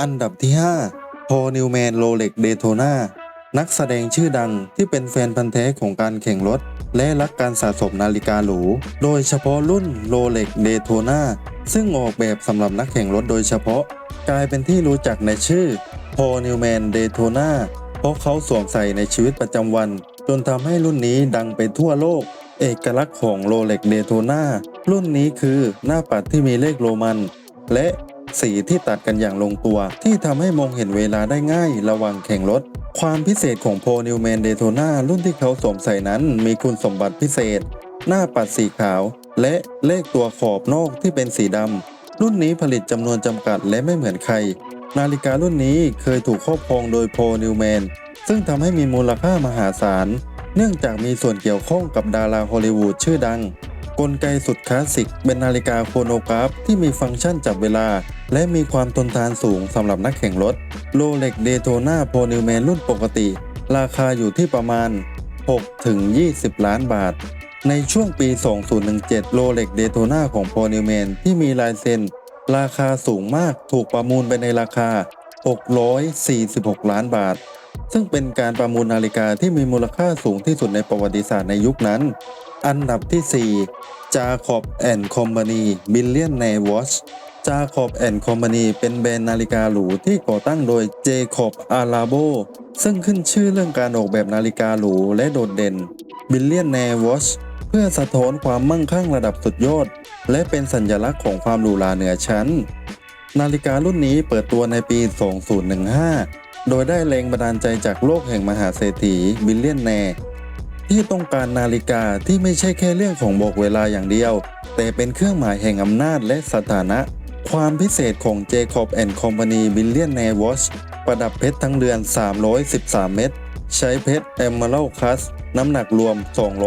อันดับที่ 5 พอนิวแมนโรเล็กเดโทนานักแสดงชื่อดังที่เป็นแฟนพันธ์แท้ของการแข่งรถ และรักการสะสมนาฬิกาหรู โดยเฉพาะรุ่นโรเล็กเดโทนาซึ่งออกแบบสำหรับนักแข่งรถโดยเฉพาะ กลายเป็นที่รู้จักในชื่อพอนิวแมนเดโทนาเพราะเขาสวมใส่ในชีวิตประจำวัน จนทำให้รุ่นนี้ดังไปทั่วโลก เอกลักษณ์ของโรเล็กเดโทนารุ่นนี้คือหน้าปัดที่มีเลขโรมัน และ สีที่ตัดกันอย่างลงตัว ที่ทำให้มองเห็นเวลาได้ง่ายระหว่างแข่งรถ ความพิเศษของโพนิวแมนเดโทนารุ่นที่เขาสวมใส่นั้นมีคุณสมบัติพิเศษ หน้าปัดสีขาว และเลขตัวขอบนอกที่เป็นสีดำรุ่นนี้ผลิตจำนวนจำกัดและไม่เหมือนใคร นาฬิการุ่นนี้เคยถูกครอบครองโดยโพนิวแมนซึ่งทำให้มีมูลค่ามหาศาล เนื่องจากมีส่วนเกี่ยวข้องกับดาราฮอลลีวูดชื่อดังกลไกสุดคลาสสิกเป็นนาฬิกาโครโนกราฟที่มีฟังก์ชันจับเวลา และมีความทนทานสูงสำหรับนักแข่งรถโรเล็กเดโทนาโพนิวแมนรุ่นปกติ ราคาอยู่ที่ประมาณ6ถึง20 ล้านบาท ในช่วงปี 2017โรเล็กเดโทนาของโพนิวแมนที่มีลายเซ็น ราคาสูงมากถูกประมูลไปในราคา 646 ล้านบาท ซึ่งเป็นการประมูลนาฬิกาที่มีมูลค่าสูงที่สุดในประวัติศาสตร์ในยุคนั้น อันดับที่ 4 จาคอบแอนด์คอมพานีบิลเลียนแนวอช จาคอบแอนด์คอมพานีเป็นแบรนด์นาฬิกาหรูที่ก่อตั้งโดยเจคอบอาราโบซึ่งขึ้นชื่อเรื่องการออกแบบนาฬิกาหรูและโดดเด่นบิลเลียนแนวอชเพื่อสะท้อนความมั่งคั่งระดับสุดยอด และเป็นสัญลักษณ์ของความหรูหราเหนือชั้น นาฬิการุ่นนี้เปิดตัวในปี 2015 โดยได้แรงบันดาลใจจากโลกแห่งมหาเศรษฐีบิลเลียนแนร์ที่ต้องการนาฬิกาที่ไม่ใช่แค่เรื่องของบอกเวลาอย่างเดียว แต่เป็นเครื่องหมายแห่งอำนาจและสถานะ ความพิเศษของ Jacob Company Billionaire Watch ประดับเพชรทั้งเรือน 313 เม็ด ใช้เพชร Emerald Cut น้ำหนักรวม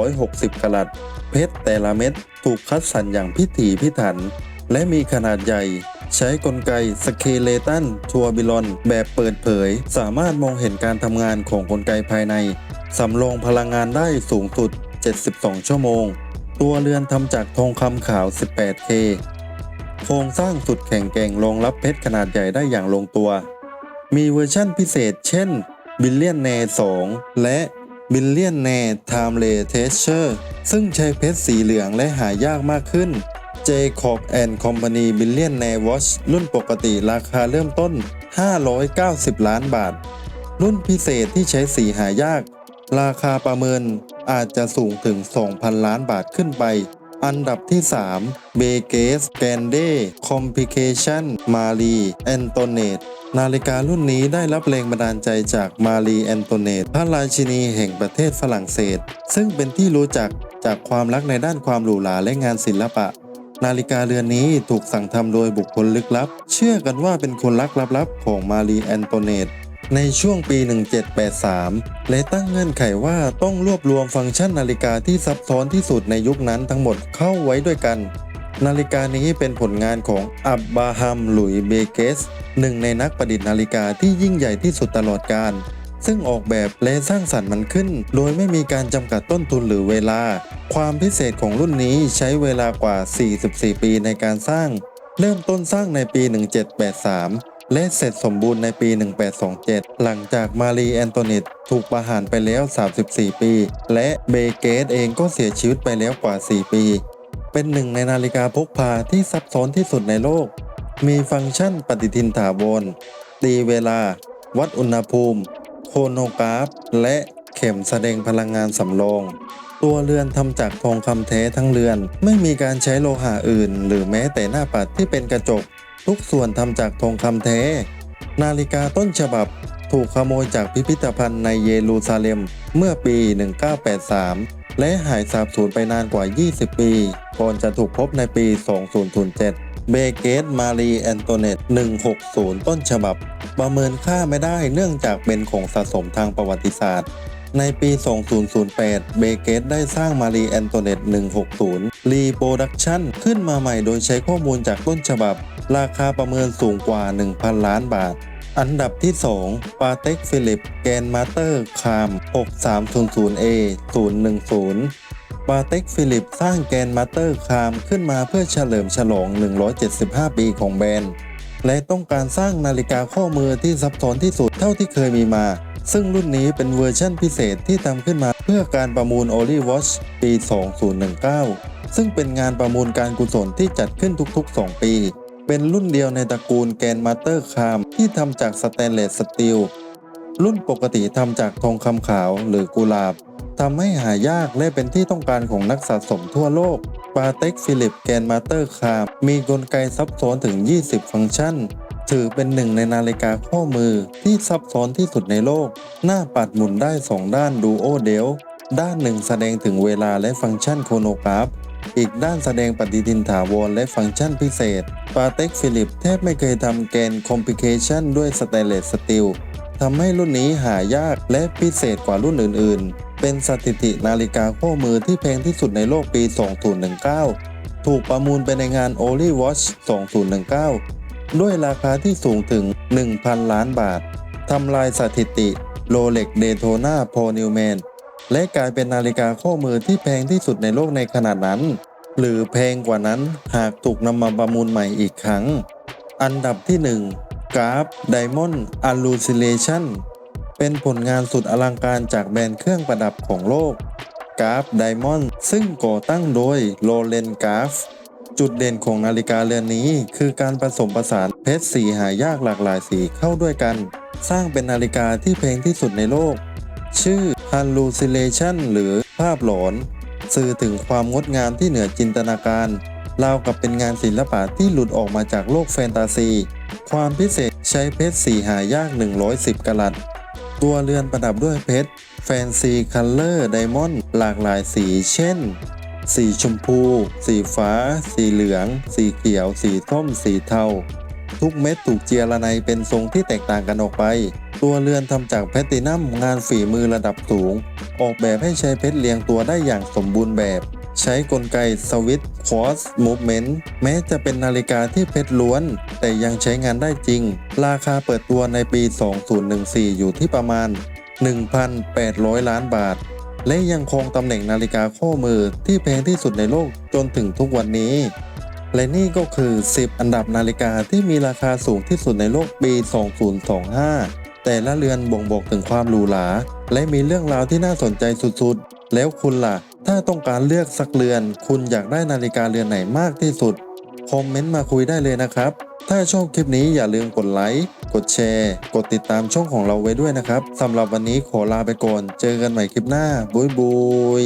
260 กรัต เพชรแต่ละเม็ดถูกคัดสรรอย่างพิถีพิถัน และมีขนาดใหญ่ ใช้กลไกสเคเลตันทัวบิลอนแบบเปิดเผย สามารถมองเห็นการทำงานของกลไกภายใน สำรองพลังงานได้สูงสุด 72 ชั่วโมง ตัวเรือนทำจากทองคำขาว 18K โครงสร้างสุดแข็งแกร่งรองรับเพชรขนาดใหญ่ได้อย่างลงตัว มีเวอร์ชั่นพิเศษเช่นบิลเลียนแน2และบิลเลียนแนไทม์เลเทเชอร์ซึ่งใช้เพชรสีเหลืองและหายากมากขึ้น Jacob and Company Billionaire Watch รุ่นปกติราคาเริ่มต้น 590 ล้านบาท รุ่นพิเศษที่ใช้สีหายาก ราคาประเมินอาจจะสูงถึง 2,000 ล้านบาทขึ้นไป อันดับที่3 b e g a s g a n d e Complication Marie Antoinette นาฬิการุ่นนี้ได้รับแรงบันดาลใจจากมารีแอนโตเนตพระราชินีแห่งประเทศฝรั่งเศส ซึ่งเป็นที่รู้จักจากความรักในด้านความหรูหราและงานศิลปะ นาฬิกาเรือนนี้ถูกสั่งทำโดยบุคคลลึกลับ เชื่อกันว่าเป็นคนรักลับๆของมารีแอนโตเนต ในช่วงปี 1783และตั้งเงื่อนไขว่าต้องรวบรวมฟังก์ชันนาฬิกาที่ซับซ้อนที่สุดในยุคนั้นทั้งหมดเข้าไว้ด้วยกัน นาฬิกานี้เป็นผลงานของอับบาฮัม หลุยส์เบเกส หนึ่งในนักประดิษฐ์นาฬิกาที่ยิ่งใหญ่ที่สุดตลอดกาล ซึ่งออกแบบและสร้างสรรค์มันขึ้น โดยไม่มีการจำกัดต้นทุนหรือเวลา ความพิเศษของรุ่นนี้ใช้เวลากว่า 44 ปีในการสร้าง เริ่มต้นสร้างในปี 1783 และเสร็จสมบูรณ์ในปี 1827 หลังจากมารีแอนโตนิตถูกประหารไปแล้ว 34 ปี และเบเกตเองก็เสียชีวิตไปแล้วกว่า 4 ปี เป็นหนึ่งในนาฬิกาพกพาที่ซับซ้อนที่สุดในโลก มีฟังก์ชันปฏิทินถาวร ตีเวลา วัดอุณหภูมิ โครโนกราฟ และเข็มแสดงพลังงานสำรอง ตัวเรือนทำจากทองคำแท้ทั้งเรือน ไม่มีการใช้โลหะอื่น หรือแม้แต่หน้าปัดที่เป็นกระจก ทุกส่วนทำจากทองคำแท้ นาฬิกาต้นฉบับถูกขโมยจากพิพิธภัณฑ์ในเยรูซาเล็มเมื่อปี 1983 และหายสาบสูญไปนานกว่า 20 ปี ก่อนจะถูกพบในปี 2007 เบเกตมารีแอนโตเนต 160 ต้นฉบับ ประเมินค่าไม่ได้เนื่องจากเป็นของสะสมทางประวัติศาสตร์ ในปี 2008 เบเกตได้สร้างมารีแอนโตเนต160 รีโปรดักชันขึ้นมาใหม่โดยใช้ข้อมูลจากต้นฉบับ ราคาประเมินสูงกว่า 1,000 ล้านบาท อันดับที่ 2 ปาเต็กฟิลิป แกนมาเตอร์คาม 6300A 010 ปาเต็กฟิลิปสร้างแกนมาเตอร์คามขึ้นมาเพื่อเฉลิมฉลอง 175 ปีของแบรนด์ และต้องการสร้างนาฬิกาข้อมือที่ซับซ้อนที่สุดเท่าที่เคยมีมา ซึ่งรุ่นนี้เป็นเวอร์ชั่นพิเศษที่ทำขึ้นมาเพื่อการประมูล o l y Watch ปี 2019 ซึ่งเป็นงานประมูลการกุศลที่จัดขึ้นทุกๆ 2 ปี เป็นรุ่นเดียวในตระกูลแกนมาเตอร์คามที่ทำจากสแตนเลสสตีล รุ่นปกติทำจากทองคำขาวหรือกุหลาบทำให้หายากและเป็นที่ต้องการของนักสะสมทั่วโลกปาเต็กฟิลิปแกนมาเตอร์คามมีกลไกซับซ้อนถึง 20 ฟังก์ชัน ถือเป็นหนึ่งในนาฬิกาข้อมือที่ซับซ้อนที่สุดในโลก หน้าปัดหมุนได้ 2 ด้านดูโอเดล ด้านหนึ่งแสดงถึงเวลาและฟังก์ชันโคโนกราฟ อีกด้านแสดงปฏิทินถาวรและฟังก์ชันพิเศษ ปาเต็กฟิลิปแทบไม่เคยทำแกนคอมพิเคชันด้วยสแตเลสสตีลทำให้รุ่นนี้หายากและพิเศษกว่ารุ่นอื่น ๆ เป็นสถิตินาฬิกาข้อมือที่แพงที่สุดในโลกปี 2019 ถูกประมูลไปในงาน o l y Watch 2019 ด้วยราคาที่สูงถึง 1,000 ล้านบาททำลายสถิติ Rolex Daytona p o Newman และกลายเป็นนาฬิกาข้อมือที่แพงที่สุดในโลกในขนาดนั้น หรือแพงกว่านั้นหากถูกนำมาประมูลใหม่อีกครั้ง อันดับที่ 1 กราฟ Diamond Hallucination เป็นผลงานสุดอลังการจากแบรนด์เครื่องประดับของโลกกราฟ Diamond ซึ่งก่อตั้งโดยโรเลนกราฟ จุดเด่นของนาฬิกาเรือนนี้ คือการผสมผสานเพชรสีหายากหลากหลายสีเข้าด้วยกัน สร้างเป็นนาฬิกาที่แพงที่สุดในโลก ชื่อ Hallucination หรือภาพหลอน สื่อถึงความงดงามที่เหนือจินตนาการราวกับเป็นงานศิลปะที่หลุดออกมาจากโลกแฟนตาซี ความพิเศษใช้เพชรสีหายาก 110กะลัตตัวเรือนประดับด้วยเพชร แฟนซีคัลเลอร์ไดมอนด์หลากหลายสีเช่น สีชมพู สีฟ้า สีเหลือง สีเขียว สีส้ม สีเทา ทุกเม็ดถูกเจียระไนเป็นทรงที่แตกต่างกันออกไป ตัวเรือนทำจากแพลตตินัมงานฝีมือระดับสูง ออกแบบให้ใช้เพชรเรียงตัวได้อย่างสมบูรณ์แบบ ใช้กลไกสวิตคอสมูฟเมนต์แม้จะเป็นนาฬิกาที่เพชรล้วน แต่ยังใช้งานได้จริง ราคาเปิดตัวในปี 2014 อยู่ที่ประมาณ 1,800 ล้านบาท และยังคงตำแหน่งนาฬิกาข้อมือที่แพงที่สุดในโลกจนถึงทุกวันนี้ และนี่ก็คือ 10 อันดับนาฬิกาที่มีราคาสูงที่สุดในโลกปี 2025 แต่ละเรือนบ่งบอกถึงความหรูหราและมีเรื่องราวที่น่าสนใจสุดๆ แล้วคุณล่ะ ถ้าต้องการเลือกสักเรือน คุณอยากได้นาฬิกาเรือนไหนมากที่สุด คอมเมนต์มาคุยได้เลยนะครับ ถ้าชอบคลิปนี้อย่าลืมกดไลค์ กดแชร์ กดติดตามช่องของเราไว้ด้วยนะครับสำหรับวันนี้ขอลาไปก่อน เจอกันใหม่คลิปหน้าบุยบุย